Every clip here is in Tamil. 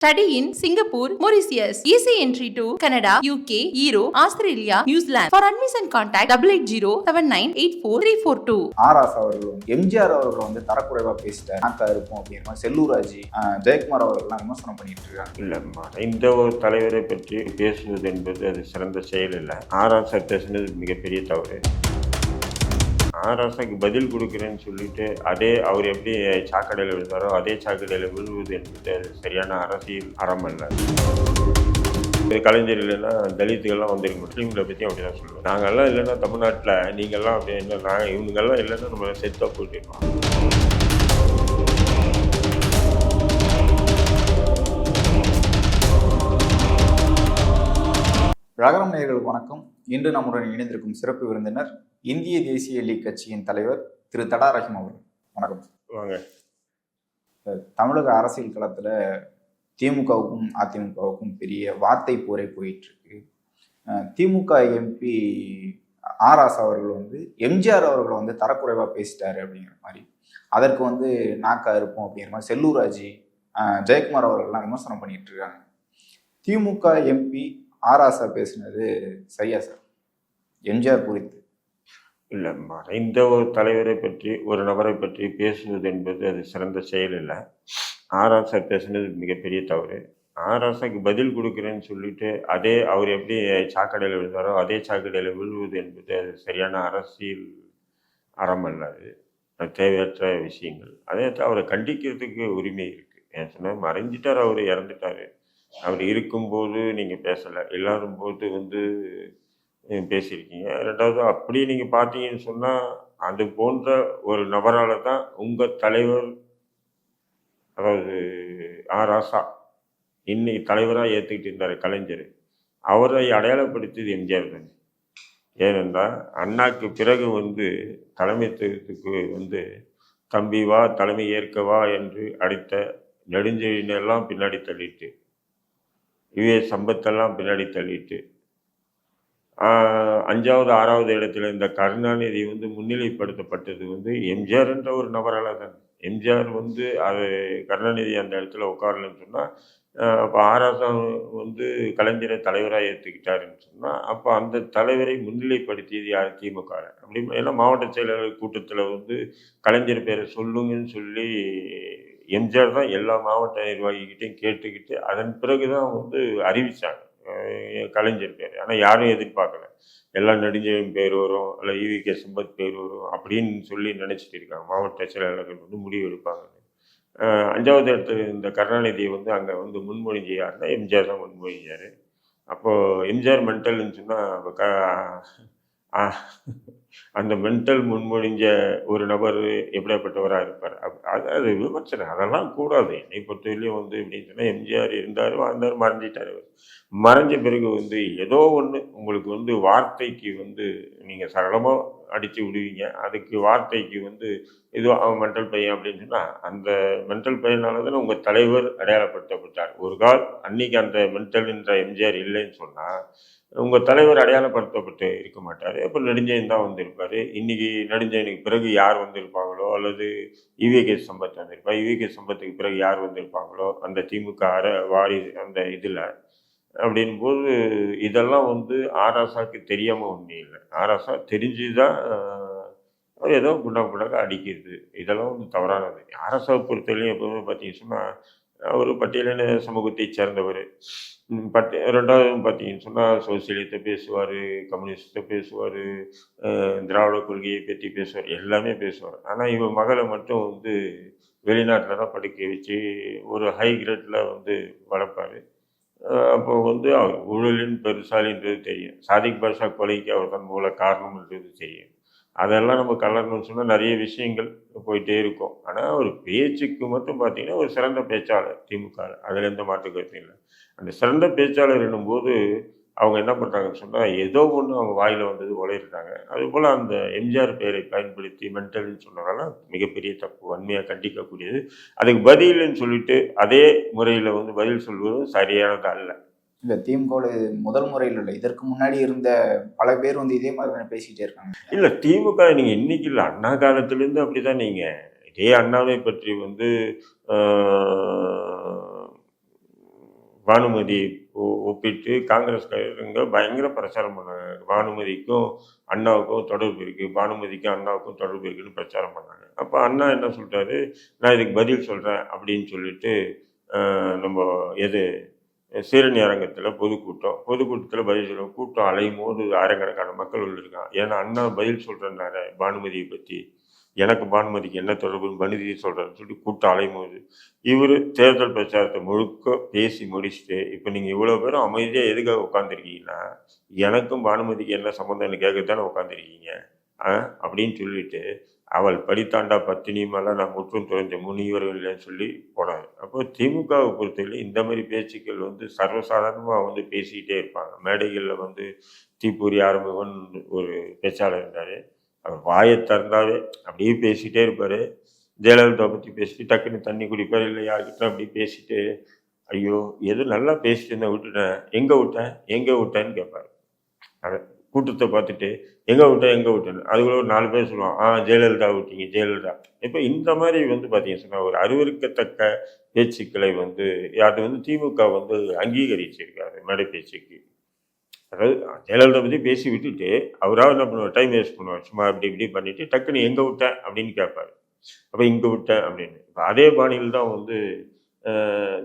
Study in Singapore, Mauritius. Easy entry to Canada, UK, Europe, Australia, New Zealand. For admission contact 880 7984 ஆர்ஆஸ் அவர்கள் வந்து எம்ஜிஆர் அவர்கள் வந்து தரக்குறைவா பேசிட்டார். நாக்கா இருக்கும் அப்படிங்கிற மாதிரி செல்லூராஜி ஜெயக்குமார் அவர்கள்லாம் விமர்சனம் பண்ணிட்டு இருக்காங்க இல்லை மறைந்த ஒரு தலைவரை பற்றி பேசுவது என்பது அது சிறந்த செயல் இல்லை ஆராசா பேசுனது மிகப்பெரிய தவறு. ஆராசாக்கு பதில் கொடுக்குறேன்னு சொல்லிட்டு அதே அவர் எப்படி சாக்கடையில் விழுந்தாரோ அதே சாக்கடையில் விழுவது என்பது சரியான அரசியல் அறம் அல்ல இது கலைஞர் இல்லைன்னா தலித்துகள்லாம் வந்திருக்கு. முஸ்லீம்களை பற்றி அப்படி தான் சொல்லுவோம் நாங்கள்லாம் இல்லைன்னா தமிழ்நாட்டில் நீங்கள்லாம் அப்படி இல்லை நாங்கள் இவங்கெல்லாம் இல்லைன்னா நம்ம செத்தாக போயிட்டுருக்கோம் ரகரம் நேயர்களுக்கு வணக்கம். இன்று நம்முடன் இணைந்திருக்கும் சிறப்பு விருந்தினர் இந்திய தேசிய லீக் கட்சியின் தலைவர் திரு தடா ரஹீம் அவர்கள். வணக்கம். வாங்க. தமிழக அரசியல் களத்துல திமுகவுக்கும் அதிமுகவுக்கும் பெரிய வார்த்தை போரே போயிட்டு இருக்கு அஹ் திமுக எம்பி ஆர்ஆஸ் அவர்கள் வந்து எம்ஜிஆர் அவர்களை வந்து தரக்குறைவா பேசிட்டாரு அப்படிங்கிற மாதிரி. அதற்கு வந்து நாக்கா இருப்போம் அப்படிங்கிற மாதிரி செல்லூராஜி ஜெயக்குமார் அவர்கள்லாம் விமர்சனம் பண்ணிட்டு இருக்காங்க திமுக எம்பி ஆராசா பேசினது சரியா சார்? எம்ஜிஆர் குறித்து. இல்லை மறைந்த ஒரு தலைவரை பற்றி ஒரு நபரை பற்றி பேசுவது என்பது அது சிறந்த செயல் இல்லை. ஆராசா பேசுனது மிகப்பெரிய தவறு. ஆராசாக்கு பதில் கொடுக்குறேன்னு சொல்லிட்டு அதே அவர் எப்படி சாக்கடையில் விழுந்தாரோ அதே சாக்கடையில் விழுவது என்பது அது சரியான அரசியல் அறம் அல்ல அது. தேவையற்ற விஷயங்கள். அதே அவரை கண்டிக்கிறதுக்கு உரிமை இருக்குது ஏன் சொன்னால் மறைஞ்சிட்டார் அவர் இறந்துட்டார். அவர் இருக்கும்போது நீங்கள் பேசலை. இல்லாத போது வந்து நீங்கள் பேசியிருக்கீங்க. ரெண்டாவது அப்படி நீங்கள் பார்த்தீங்கன்னு சொன்னால் அது போன்ற ஒரு நபரால் தான் உங்கள் தலைவர் அதாவது ஆ ராசா இன்னைக்கு தலைவராக ஏற்றுக்கிட்டு இருந்தார் கலைஞர். அவரை அடையாளப்படுத்தியது எம்ஜிஆர் தான். ஏனென்றால் அண்ணாக்கு பிறகு வந்து தலைமைத்துவத்துக்கு வந்து தம்பி வா தலைமை ஏற்கவா என்று அடித்த நெடுஞ்செழியனெல்லாம் பின்னாடி தள்ளிட்டு இவே சம்பத்தெல்லாம் பின்னாடி தள்ளிட்டு அஞ்சாவது ஆறாவது இடத்துல இந்த கருணாநிதி வந்து முன்னிலைப்படுத்தப்பட்டது வந்து எம்ஜிஆர் என்ற ஒரு நபரால் தான் எம்ஜிஆர் வந்து அது கருணாநிதி அந்த இடத்துல உட்காரலன்னு சொன்னால் அப்போ ஆராசம் வந்து கலைஞரை தலைவராக ஏற்றுக்கிட்டாருன்னு சொன்னால் அப்போ அந்த தலைவரை முன்னிலைப்படுத்தியது யார்? திமுக அப்படி ஏன்னா மாவட்ட செயலாளர் கூட்டத்தில் வந்து கலைஞர் பேரை சொல்லுங்கன்னு சொல்லி எம்ஜிஆர் தான் எல்லா மாவட்ட நிர்வாகிகிட்டையும் கேட்டுக்கிட்டு அதன் பிறகு தான் வந்து அறிவிச்சாங்க. அஹ் கலைஞர் பேர் ஆனால் யாரும் எதிர்பார்க்கல. எல்லாம் நெடுஞ்செழியன் பேர் வரும் இல்லை ஈவி கே சம்பத் பேர் வரும் அப்படின்னு சொல்லி நினச்சிட்டு இருக்காங்க. மாவட்ட செயலாளர்கள் வந்து முடிவு எடுப்பாங்க. அஞ்சாவது இடத்துல இந்த கருணாநிதியை வந்து அங்கே வந்து முன்மொழிஞ்சு யாருன்னா எம்ஜிஆர் தான் முன்மொழிஞ்சார். அப்போது எம்ஜிஆர் மென்டல்னு சொன்னால் க அந்த மென்டல் முன்மொழிஞ்ச ஒரு நபர் எப்படியாப்பட்டவராக இருப்பார்? அது அது விமர்சனம். அதெல்லாம் கூடாது. என்னை பொறுத்தவரையிலையும் வந்து எப்படின்னு சொன்னால் எம்ஜிஆர் இருந்தார் வாழ்ந்தார் மறைஞ்சிட்டார் மறைஞ்ச பிறகு வந்து ஏதோ ஒன்று உங்களுக்கு வந்து வார்த்தைக்கு வந்து நீங்கள் சரளமாக அடித்து விடுவீங்க. அதுக்கு வார்த்தைக்கு வந்து ஏதோ அவன் மென்டல் பையன் அப்படின்னு சொன்னால் அந்த மென்டல் பையனால தானே உங்கள் தலைவர் அடையாளப்படுத்தப்பட்டார். ஒரு கால் அன்னைக்கு அந்த மென்டல் என்ற எம்ஜிஆர் இல்லைன்னு சொன்னால் உங்கள் தலைவர் அடையாளப்படுத்தப்பட்டு இருக்க மாட்டார். அப்போ நெடுஞ்செயன் தான் வந்திருப்பார். இன்னைக்கு நெடுஞ்செயனுக்கு பிறகு யார் வந்திருப்பாங்களோ அல்லது இவிகே சம்பத் வந்திருப்பா இவிகே சம்பத்துக்கு பிறகு யார் வந்திருப்பாங்களோ அந்த திமுக அர வாரி அந்த இதில் அப்படின்போது இதெல்லாம் வந்து ஆராசாக்கு தெரியாமல் ஒன்றும் இல்லை. ஆராசா தெரிஞ்சு தான் ஏதோ குண்டா குண்டாக அடிக்கிறது இதெல்லாம் வந்து தவறானது. ஆராசாவை பொறுத்தவரையும் எப்போதுமே பார்த்தீங்கன்னா அவர் பட்டியலின சமூகத்தை சேர்ந்தவர். ம், பட் ரெண்டாவது பார்த்தீங்கன்னு சொன்னால் சோசியலிசத்தை பேசுவார் கம்யூனிஸ்ட்டை பேசுவார் திராவிட கொள்கையை பற்றி பேசுவார் எல்லாமே பேசுவார். ஆனால் இவன் மகளை மட்டும் வந்து வெளிநாட்டில் தான் படிக்க வச்சு ஒரு ஹை கிரேட்டில் வந்து வளர்ப்பார். அப்போ வந்து அவர் ஊழலின் பெருசாலின்றது தெரியும். சாதிக் பாஷா கொலைக்கு அவர் தான் மூல காரணம்ன்றது தெரியும். அதெல்லாம் நம்ம கலரணும்னு சொன்னால் நிறைய விஷயங்கள் போயிட்டே இருக்கும். ஆனால் ஒரு பேச்சுக்கு மட்டும் பார்த்திங்கன்னா ஒரு சிறந்த பேச்சாளர் திமுக அதில் எந்த மாற்று கருத்தும் இல்லை. அந்த சிறந்த பேச்சாளர் என்னும்போது அவங்க என்ன பண்ணுறாங்கன்னு சொன்னால் ஏதோ ஒன்று அவங்க வாயில் வந்தது உழையிறாங்க அதுபோல் அந்த எம்ஜிஆர் பெயரை பயன்படுத்தி மென்டல்னு சொன்னதெல்லாம் மிகப்பெரிய தப்பு. வன்மையாக கண்டிக்கக்கூடியது. அதுக்கு பதில்னு சொல்லிட்டு அதே முறையில் வந்து பதில் சொல்வது சரியானது அல்ல இல்ல திமுக முதல் முறையில் இல்லை. இதற்கு முன்னாடி இருந்த பல பேர் வந்து இதே மாதிரி தானே பேசிக்கிட்டே இருக்காங்க. இல்லை திமுக நீங்கள் இன்னைக்கு இல்லை அண்ணா காலத்துலேருந்து அப்படி தான் நீங்கள் இதே அண்ணாவை பற்றி வந்து பானுமதி ஒப்பிட்டு காங்கிரஸ்காரங்க பயங்கர பிரச்சாரம் பண்ணாங்க. பானுமதிக்கும் அண்ணாவுக்கும் தொடர்பு இருக்குது பானுமதிக்கும் அண்ணாவுக்கும் தொடர்பு இருக்குன்னு பிரச்சாரம் பண்ணாங்க. அப்போ அண்ணா என்ன சொல்லிட்டாரு நான் இதுக்கு பதில் சொல்கிறேன் அப்படின்னு சொல்லிட்டு நம்ம எது சீரணி அரங்கத்தில் பொதுக்கூட்டம் பொதுக்கூட்டத்தில் பதில் சொல்ல கூட்டம் அலையும் போது ஆயிரக்கணக்கான மக்கள் உள்ளிருக்கான் ஏன்னா அண்ணா பதில் சொல்கிறேன்னாரு பானுமதியை பற்றி எனக்கு பானுமதிக்கு என்ன தொடர்புன்னு பனுதி சொல்கிறேன்னு சொல்லி கூட்டம் அலையும் போது இவர் தேர்தல் பிரச்சாரத்தை முழுக்க பேசி முடிச்சுட்டு இப்போ நீங்கள் இவ்வளோ பேரும் அமைதியாக எதுக்காக உட்காந்துருக்கீங்கன்னா எனக்கும் பானுமதிக்கு என்ன சம்மந்தம்னு கேட்க தானே உட்காந்துருக்கீங்க ஆ? அப்படின்னு சொல்லிட்டு அவள் படித்தாண்டா பத்தினி மேலே நான் முற்றும் துறைஞ்ச முனிவர்கள் இல்லைன்னு சொல்லி போனார். அப்போ திமுகவை பொறுத்தவரை இந்த மாதிரி பேச்சுக்கள் வந்து சர்வசாதாரணமாக வந்து பேசிக்கிட்டே இருப்பாங்க. மேடைகளில் வந்து தீப்பூரி ஆரம்பவன் ஒரு பேச்சாளர் இருந்தார். அவர் வாயை திறந்தாவே அப்படியே பேசிகிட்டே இருப்பார். ஜெயலலிதா பற்றி பேசிட்டு டக்குன்னு தண்ணி குடிப்பார் இல்லை யார்கிட்ட அப்படி பேசிட்டு ஐயோ எது நல்லா பேசிட்டு இருந்தேன் விட்டுட்டேன். எங்கே விட்டேன்? எங்கே விட்டேன்னு கேட்பாரு. அதை கூட்டத்தை பார்த்துட்டு எங்கே விட்டேன் எங்கே விட்டேன்னு அதுக்குள்ள ஒரு நாலு பேர் சொல்லுவான் ஆ ஜெயலலிதா விட்டீங்க ஜெயலலிதா. இப்போ இந்த மாதிரி வந்து பார்த்தீங்கன்னு சொன்னால் ஒரு அருவருக்கத்தக்க பேச்சுக்களை வந்து அது வந்து திமுக வந்து அங்கீகரிச்சிருக்காரு மேடை பேச்சுக்கு. அதாவது ஜெயலலிதா பற்றி பேசி விட்டுட்டு அவராக என்ன பண்ணுவார் டைம் வேஸ்ட் பண்ணுவார் சும்மா அப்படி இப்படி பண்ணிவிட்டு டக்குன்னு எங்கே விட்டேன் அப்படின்னு கேட்பாரு. அப்போ இங்கே விட்டேன் அப்படின்னு. இப்போ அதே பாணியில் தான் வந்து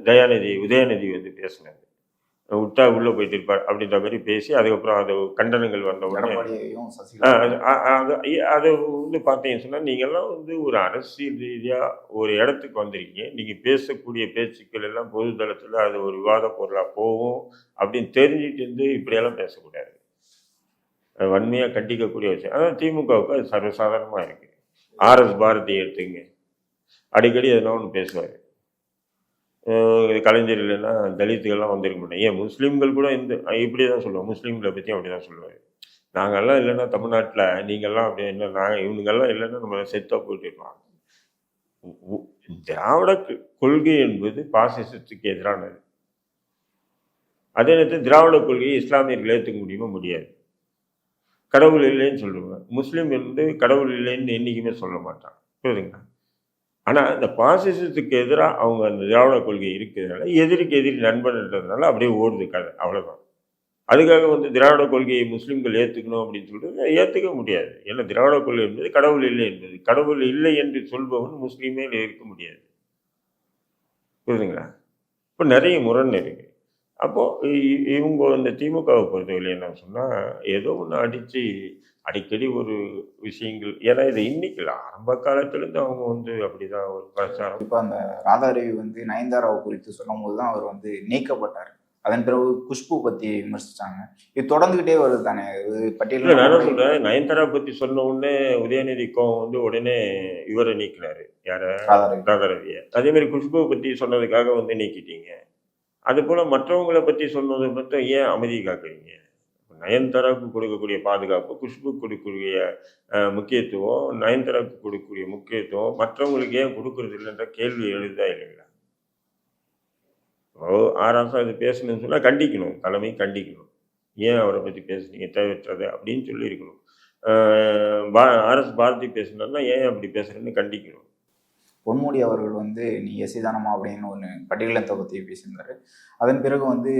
தயாநிதி உதயநிதி வந்து பேசினார். விட்டா உள்ளே போயிட்டு இருப்பார் அப்படின்ற மாதிரி பேசி அதுக்கப்புறம் அது கண்டனங்கள் வந்த உடனே அது வந்து பார்த்தீங்கன்னு சொன்னால் நீங்கள்லாம் வந்து ஒரு அரசியல் ரீதியாக ஒரு இடத்துக்கு வந்திருக்கீங்க. நீங்கள் பேசக்கூடிய பேச்சுக்கள் எல்லாம் பொது தளத்தில் அது ஒரு விவாத பொருளாக போகும் அப்படின்னு தெரிஞ்சுட்டு இருந்து இப்படியெல்லாம் பேசக்கூடாது. வன்மையாக கண்டிக்கக்கூடிய விஷயம். அதான் திமுகவுக்கு அது சர்வசாதாரணமாக இருக்குது ஆர்எஸ் பாரதி எடுத்துங்க அடிக்கடி எதனா ஒன்று பேசுவார். கலைஞர் இல்லைன்னா தலித்துகள்லாம் வந்திருக்க மாட்டேன் ஏன் முஸ்லீம்கள் கூட இந்த இப்படி தான் சொல்லுவோம் முஸ்லீம்களை பற்றி அப்படி தான் சொல்லுவார். நாங்கெல்லாம் இல்லைன்னா தமிழ்நாட்டில் நீங்கள்லாம் அப்படி என்ன நாங்கள் இவனுங்கெல்லாம் இல்லைன்னா நம்ம செத்தாக போயிட்டு திராவிட கொள்கை என்பது பாசிசத்துக்கு எதிரானது. அதே நேரத்தில் திராவிட கொள்கையை இஸ்லாமியர்கள் ஏற்றுக்க முடியுமா? முடியாது. கடவுள் இல்லைன்னு சொல்லுவாங்க. முஸ்லீம் வந்து கடவுள் இல்லைன்னு என்றைக்குமே சொல்ல மாட்டான் புரியுதுங்களா? ஆனால் இந்த பாசிசத்துக்கு எதிராக அவங்க அந்த திராவிட கொள்கை இருக்கிறதுனால எதிரிக்கு எதிரி நண்பன்றதுனால அப்படியே ஓடுது கதை அவ்வளோதான் அதுக்காக வந்து திராவிட கொள்கையை முஸ்லீம்கள் ஏற்றுக்கணும் அப்படின்னு சொல்லிட்டு ஏற்றுக்க முடியாது. ஏன்னா திராவிட கொள்கை என்பது கடவுள் இல்லை என்பது. கடவுள் இல்லை என்று சொல்பவன் முஸ்லீமே இருக்க முடியாது. புரியுதுங்களா? இப்போ நிறைய முரண் இருக்கு. அப்போது இவங்க இந்த திமுகவை பொறுத்தவரை என்ன சொன்னால் ஏதோ ஒன்று அடித்து அடிக்கடி ஒரு விஷயங்கள் ஏன்னா இது இன்னைக்கு இல்லை ஆரம்ப காலத்துலேருந்து அவங்க வந்து அப்படிதான் ஒரு பிரச்சாரம். இப்போ அந்த ராதாரவி வந்து நயன்தாராவை குறித்து சொல்லும் போது தான் அவர் வந்து நீக்கப்பட்டார். அதன் பிறகு குஷ்பு பத்தி விமர்சிச்சாங்க. இது தொடர்ந்துகிட்டே வருது தானே? இல்லை நான் பட்டியலில் சொல்கிறேன் நயன்தாரா பற்றி சொன்ன உடனே உதயநிதி கோவம் வந்து உடனே இவரை நீக்கினாரு. யாரை? ராதாரவி. ராதாரவியை. அதே மாதிரி குஷ்புவை பற்றி சொன்னதுக்காக வந்து நீக்கிட்டீங்க. அதுபோல் மற்றவங்களை பற்றி சொன்னதை மட்டும் ஏன் அமைதி காக்குறீங்க? நயன்தாராவுக்கு கொடுக்கக்கூடிய பாதுகாப்பு குஷ்புக்கு கொடுக்கக்கூடிய முக்கியத்துவம் நயன்தாராவுக்கு கொடுக்கக்கூடிய முக்கியத்துவம் மற்றவங்களுக்கு ஏன் கொடுக்கறது இல்லைன்ற கேள்வி எழுதா இல்லைங்களா? ஓ ஆராசா இது பேசணும்னு சொன்னால் கண்டிக்கணும் தலைமை கண்டிக்கணும். ஏன் அவரை பற்றி பேசுனீங்க தேவையற்றது அப்படின்னு சொல்லியிருக்கணும். பா ஆர்எஸ் பாரதி பேசுனதுன்னா ஏன் அப்படி பேசுகிறேன்னு கண்டிக்கணும். பொன்முடி அவர்கள் வந்து நீ எசிதானமா அப்படின்னு ஒன்று பட்டியலத்தை பற்றி பேசியிருந்தாரு. அதன் பிறகு வந்து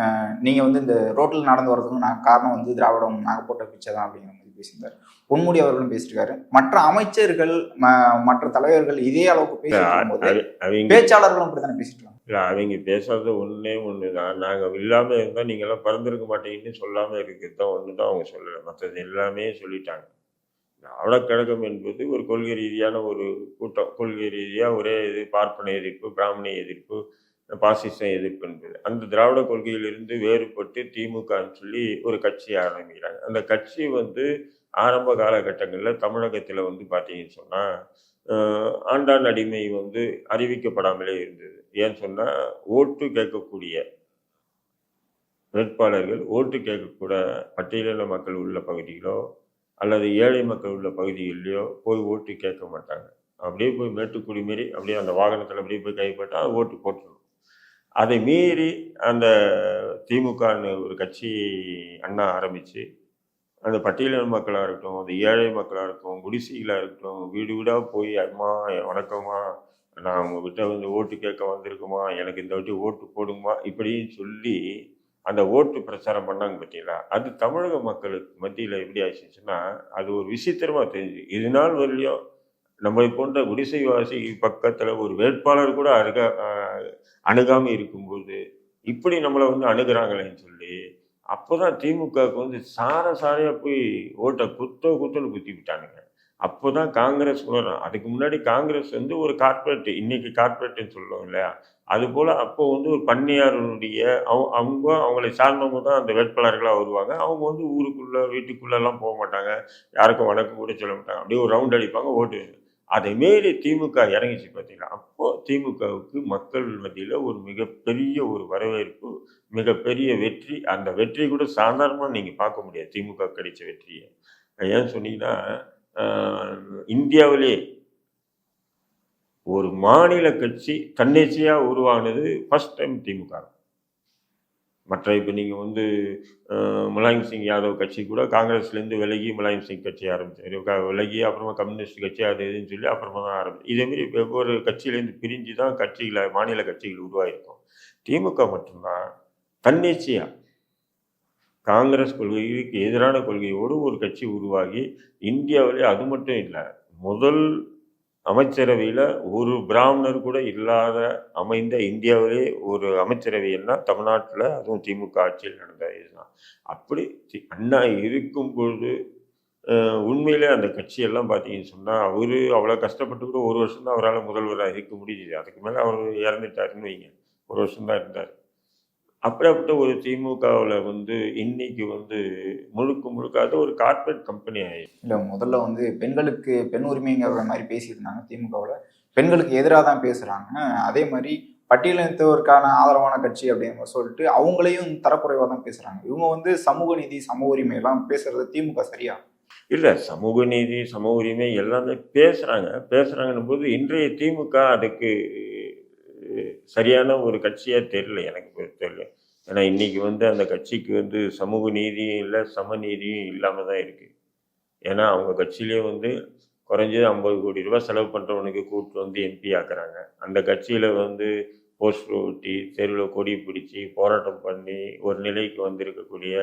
அஹ், நீங்க வந்து இந்த ரோட்டில் நடந்து வர்றதுக்கு நான் காரணம் வந்து திராவிடம் நாங்கள் போட்ட பிச்சை தான் அப்படிங்கிற மாதிரி பேசியிருந்தாரு. பொன்முடி அவர்களும் பேசியிருக்காரு. மற்ற அமைச்சர்கள் மற்ற தலைவர்கள் இதே அளவுக்கு பேசிட்டு பேச்சாளர்களும் அப்படித்தானே பேசிட்டு இல்லை அவங்க பேசுறது ஒன்றே ஒன்று தான். நாங்கள் இல்லாமல் இருந்தால் நீங்கள்லாம் பிறந்திருக்க மாட்டீங்கன்னு சொல்லாமல் இருக்கிறது தான் ஒன்று தான் அவங்க சொல்லலை. மற்றது எல்லாமே சொல்லிட்டாங்க. திராவிட கழகம் என்பது ஒரு கொள்கை ரீதியான ஒரு கூட்டம். கொள்கை ரீதியாக ஒரே இது பார்ப்பன எதிர்ப்பு பிராமண எதிர்ப்பு பாசிச எதிர்ப்பு என்பது. அந்த திராவிட கொள்கையிலிருந்து வேறுபட்டு திமுகன்னு சொல்லி ஒரு கட்சி ஆரம்பிக்கிறாங்க. அந்த கட்சி வந்து ஆரம்ப காலகட்டங்களில் தமிழகத்தில் வந்து பார்த்தீங்கன்னு சொன்னால் ஆண்டான் அடிமை வந்து அறிவிக்கப்படாமலே இருந்தது. ஏன்னு சொன்னால் ஓட்டு கேட்கக்கூடிய வேட்பாளர்கள் ஓட்டு கேட்கக்கூட பட்டியலின மக்கள் உள்ள பகுதிகளோ அல்லது ஏழை மக்கள் உள்ள பகுதிகளிலையோ போய் ஓட்டு கேட்க மாட்டாங்க. அப்படியே போய் மேட்டுக்குடி மாரி அப்படியே அந்த வாகனத்தில் அப்படியே போய் கைப்பட்டால் அது ஓட்டு போட்டுருணும் அதை மீறி அந்த திமுகன்னு ஒரு கட்சி அண்ணா ஆரம்பித்து அந்த பட்டியலின மக்களாக இருக்கட்டும் அந்த ஏழை மக்களாக இருக்கட்டும் குடிசைகளாக இருக்கட்டும் வீடு வீடாக போய் அம்மா வணக்கம்மா நான் உங்ககிட்ட வந்து ஓட்டு கேட்க வந்திருக்குமா எனக்கு இந்த வாட்டி ஓட்டு போடுமா இப்படின்னு சொல்லி அந்த ஓட்டு பிரச்சாரம் பண்ணாங்க பார்த்தீங்களா? அது தமிழக மக்களுக்கு மத்தியில் எப்படி ஆச்சுன்னா அது ஒரு விசித்திரமாக தெரிஞ்சு இது நாள் வரலையும் நம்மை போன்ற குடிசைவாசி பக்கத்தில் ஒரு வேட்பாளர் கூட அருக அணுகாமல் இருக்கும்போது இப்படி நம்மளை வந்து அணுகிறாங்களேன்னு சொல்லி அப்போ தான் திமுகவுக்கு வந்து சார சாரையாக போய் ஓட்டை குத்த குத்தோன்னு குத்தி விட்டானுங்க அப்போ தான் காங்கிரஸ் உணரும் அதுக்கு முன்னாடி காங்கிரஸ் வந்து ஒரு கார்பரேட் இன்னைக்கு கார்ப்பரேட்னு சொல்லுவோம் இல்லையா? அதுபோல் அப்போ வந்து ஒரு பண்ணையாருடைய அவங்க அவங்க அவங்களை சார்ந்தவங்க தான் அந்த வேட்பாளர்களாக வருவாங்க. அவங்க வந்து ஊருக்குள்ளே வீட்டுக்குள்ளெல்லாம் போக மாட்டாங்க. யாருக்கும் வணக்கம் கூட சொல்ல மாட்டாங்க. அப்படியே ஒரு ரவுண்ட் அடிப்பாங்க ஓட்டு அதை மாரி திமுக இறங்கிச்சு பார்த்தீங்களா? அப்போது திமுகவுக்கு மக்கள் மத்தியில் ஒரு மிகப்பெரிய ஒரு வரவேற்பு மிகப்பெரிய வெற்றி. அந்த வெற்றி கூட சாதாரணமாக நீங்கள் பார்க்க முடியாது. திமுக கிடைச்ச வெற்றியை. ஏன் சொன்னீங்கன்னா இந்தியாவிலே ஒரு மாநில கட்சி தன்னிச்சையாக உருவானது ஃபஸ்ட் டைம் திமுக. மற்ற இப்போ நீங்கள் வந்து முலாயம் சிங் யாதவ் கட்சி கூட காங்கிரஸ்லேருந்து விலகி முலாயம் சிங் கட்சி ஆரம்பிச்சார். விலகி அப்புறமா கம்யூனிஸ்ட் கட்சி அது இதுன்னு சொல்லி அப்புறமா தான் ஆரம்பிச்சு இதேமாரி வெவ்வேறு கட்சியிலேருந்து பிரிஞ்சு தான் கட்சிகளை மாநில கட்சிகள் உருவாகிருக்கும் திமுக மட்டும்தான் தன்னிச்சையா காங்கிரஸ் கொள்கைக்கு எதிரான கொள்கையோடு ஒரு கட்சி உருவாகி இந்தியாவிலே அது மட்டும் இல்லை முதல் அமைச்சரவையில் ஒரு பிராமணர் கூட இல்லாத அமைந்த இந்தியாவிலே ஒரு அமைச்சரவைன்னா தமிழ்நாட்டில் அதுவும் திமுக ஆட்சியில் நடந்த இதுதான். அப்படி அண்ணா இருக்கும் பொழுது உண்மையிலே அந்த கட்சியெல்லாம் பார்த்தீங்கன்னு சொன்னால் அவர் அவ்வளோ கஷ்டப்பட்டு கூட ஒரு வருஷம் தான் அவரால் முதல்வராக இருக்க முடியுது அதுக்கு மேலே அவர் இறந்துட்டாருன்னு வைங்க. ஒரு வருஷம் தான் இருந்தார். அப்படிப்பட்ட ஒரு திமுகவில் வந்து இன்னைக்கு வந்து முழுக்க முழுக்க அது ஒரு கார்ப்பரேட் கம்பெனி ஆயிடுச்சு இல்ல முதல்ல வந்து பெண்களுக்கு பெண் உரிமைங்கிற மாதிரி பேசியிருந்தாங்க திமுகவில். பெண்களுக்கு எதிராக தான் பேசுறாங்க. அதே மாதிரி பட்டியலினத்தவருக்கான ஆதரவான கட்சி அப்படின்னு சொல்லிட்டு அவங்களையும் தரக்குறைவா தான் பேசுறாங்க. இவங்க வந்து சமூக நீதி சம உரிமை எல்லாம் பேசுறது திமுக சரியா? இல்லை சமூக நீதி சம உரிமை எல்லாமே பேசுகிறாங்க பேசுகிறாங்கன்னும் போது இன்றைய திமுக அதுக்கு சரியான ஒரு கட்சியாக தெரியல எனக்கு பொறுத்தவரைக்கும் ஏன்னா இன்னைக்கு வந்து அந்த கட்சிக்கு வந்து சமூக நீதியும் இல்லை சமநீதியும் இல்லாமல் தான் இருக்குது ஏன்னா அவங்க கட்சியிலே வந்து குறைஞ்சது ஐம்பது கோடி ரூபா செலவு பண்ணுறவனுக்கு கூப்பிட்டு வந்து எம்பி ஆக்குறாங்க. அந்த கட்சியில் வந்து போஸ்டர் ஒட்டி தெருவில் கொடி பிடிச்சி போராட்டம் பண்ணி ஒரு நிலைக்கு வந்திருக்கக்கூடிய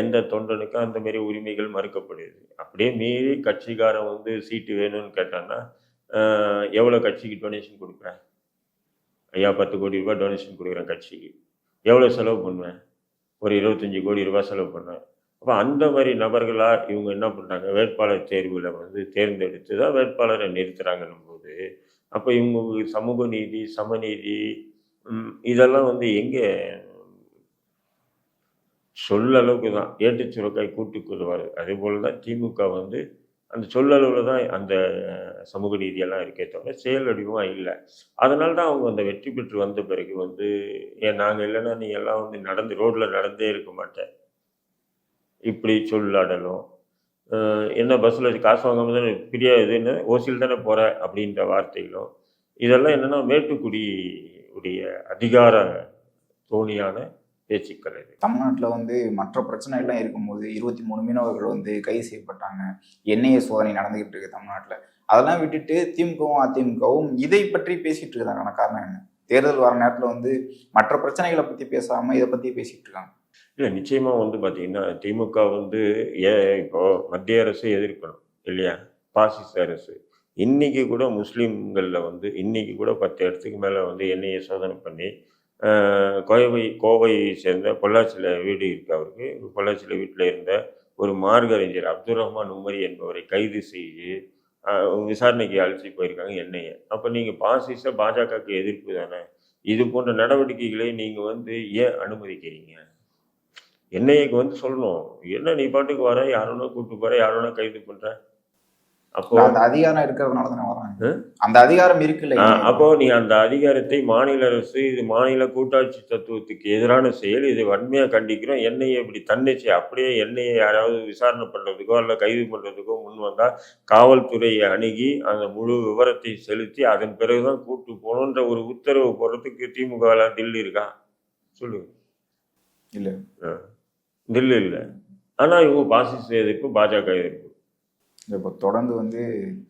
எந்த தொண்டனுக்கும் அந்தமாரி உரிமைகள் மறுக்கப்படுது. அப்படியே மீறி கட்சிக்காரன் வந்து சீட்டு வேணும்னு கேட்டான்னா எவ்வளோ கட்சிக்கு டொனேஷன் கொடுக்குறேன்? ஐயா பத்து கோடி ரூபாய் டொனேஷன் கொடுக்குறேன் கட்சிக்கு. எவ்வளோ செலவு பண்ணுவேன்? ஒரு இருபத்தஞ்சி கோடி ரூபாய் செலவு பண்ணுவேன். அப்போ அந்த மாதிரி நபர்களாக இவங்க என்ன பண்ணுறாங்க வேட்பாளர் தேர்வில் வந்து தேர்ந்தெடுத்து தான் வேட்பாளரை நிறுத்துறாங்கன்னும் போது அப்போ இவங்க சமூக நீதி சமநீதி இதெல்லாம் வந்து எங்கே சொல்லளவுக்கு தான். ஏட்டு சுரக்காய் கூட்டுக்குருவார் அதே போல் தான் திமுக வந்து அந்த சொல்லளவில் தான் அந்த சமூக நீதியெல்லாம் இருக்கே தவிர செயல் வடிவமாக இல்லை. அதனால தான் அவங்க அந்த வெற்றி பெற்று வந்த பிறகு வந்து ஏன் நாங்கள் இல்லைன்னா நீ எல்லாம் வந்து நடந்து ரோட்டில் நடந்தே இருக்க மாட்டேன் இப்படி சொல்லாடலும் என்ன பஸ்ஸில் காசு வாங்காம தானே பிரியா இதுன்னு ஓசியில் தானே போகிற அப்படின்ற வார்த்தைகளும் இதெல்லாம் என்னென்னா மேட்டுக்குடி உடைய அதிகார தோணியான பேச்சுக்கள் தமிழ்நாட்டில் வந்து மற்ற பிரச்சனை எல்லாம் இருக்கும்போது இருபத்தி மூணு மீனவர்கள் வந்து கைது செய்யப்பட்டாங்க. எண்ணெய் சோதனை நடந்துகிட்டு இருக்கு தமிழ்நாட்டில். அதெல்லாம் விட்டுட்டு திமுகவும் அதிமுகவும் இதை பற்றி பேசிட்டு இருக்காங்க காரணம் என்ன? தேர்தல் வர நேரத்தில் வந்து மற்ற பிரச்சனைகளை பற்றி பேசாம இதை பற்றி பேசிட்டு இருக்காங்க. இல்லை நிச்சயமாக வந்து பார்த்தீங்கன்னா திமுக வந்து ஏ இப்போ மத்திய அரசு எதிர்க்கணும் இல்லையா? பாசிச அரசு. இன்னைக்கு கூட முஸ்லீம்களில் வந்து இன்னைக்கு கூட பத்து இடத்துக்கு மேலே வந்து எண்ணெயை சோதனை பண்ணி கோவை கோவையை சேர்ந்த பொள்ளாச்சியில் வீடு இருக்கு அவருக்கு. பொள்ளாச்சியில் வீட்டில் இருந்த ஒரு மார்கறிஞர் அப்துல் ரஹ்மான் உமரி என்பவரை கைது செய்து விசாரணைக்கு அழைச்சி போயிருக்காங்க என்னையை. அப்போ நீங்கள் பாசிச பாஜகவுக்கு எதிர்ப்பு தானே? இது போன்ற நடவடிக்கைகளை நீங்கள் வந்து ஏன் அனுமதிக்கிறீங்க? என்ஐஏக்கு வந்து சொல்லணும். என்ன நீ பாட்டுக்கு வர? யாரோனா கூப்பிட்டு போகிற யாரோனா கைது பண்ணுற அப்போ அந்த அதிகாரம் இருக்கிறதுனால தானே வராங்க ஆ? அந்த அதிகாரம் இருக்குல்ல அப்போ நீ அந்த அதிகாரத்தை மாநில அரசு இது மாநில கூட்டாட்சி தத்துவத்துக்கு எதிரான செயல் இதை வன்மையா கண்டிக்கிறோம். என்ஐஏ இப்படி தன்னிச்சு அப்படியே என்ஐஏ யாராவது விசாரணை பண்றதுக்கோ அல்ல கைது பண்றதுக்கோ முன் வந்தா காவல்துறையை அணுகி அந்த முழு விவரத்தை செலுத்தி அதன் பிறகுதான் கூட்டு போகணுன்ற ஒரு உத்தரவு போடுறதுக்கு திமுக தில்லி இருக்கா? சொல்லு. இல்ல. தில்லி இல்லை. ஆனா இவங்க பாசிச எதிர்ப்பு பாஜக எதிர்ப்பு. இப்போ தொடர்ந்து வந்து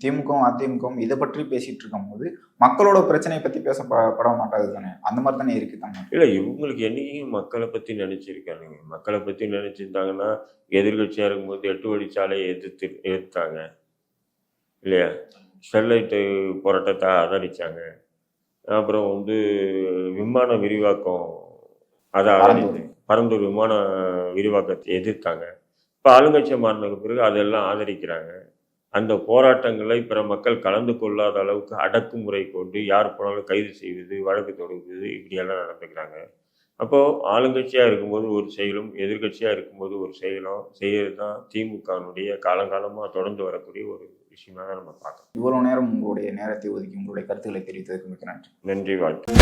திமுகவும் அதிமுகவும் இதை பற்றி பேசிட்டு இருக்கும்போது மக்களோட பிரச்சனையை பத்தி பேச பட மாட்டாது தானே? அந்த மாதிரி தானே இருக்கு தமிழ் இல்லை இவங்களுக்கு என்னைக்கும் மக்களை பற்றி நினச்சிருக்கானுங்க மக்களை பற்றி நினச்சிருந்தாங்கன்னா எதிர்கட்சியாக இருக்கும்போது எட்டு வழிச்சாலையை எதிர்த்து எதிர்த்தாங்க. இல்லையா? ஸ்டெர்லைட்டு போராட்டத்தை ஆதரிச்சாங்க. அப்புறம் வந்து விமான விரிவாக்கம் அதை ஆதரித்து பரந்தூர் விமான விரிவாக்கத்தை எதிர்த்தாங்க. இப்போ ஆளுங்கட்சியை மாறினதுக்கு பிறகு அதெல்லாம் ஆதரிக்கிறாங்க. அந்த போராட்டங்களை பிற மக்கள் கலந்து கொள்ளாத அளவுக்கு அடக்குமுறை கொண்டு யார் போனாலும் கைது செய்வது வழக்கு தொடுவது இப்படியெல்லாம் நடந்துக்கிறாங்க. அப்போது ஆளுங்கட்சியாக இருக்கும்போது ஒரு செயலும் எதிர்க்கட்சியாக இருக்கும்போது ஒரு செயலும் செய்யறது தான் திமுகனுடைய காலங்காலமாக தொடர்ந்து வரக்கூடிய ஒரு விஷயமாக நம்ம பார்க்கலாம் இவ்வளவு நேரம் உங்களுடைய நேரத்தை ஒதுக்கி உங்களுடைய கருத்துக்களை தெரிவித்ததற்கு மிக்க நன்றி. நன்றி வாழ்த்து.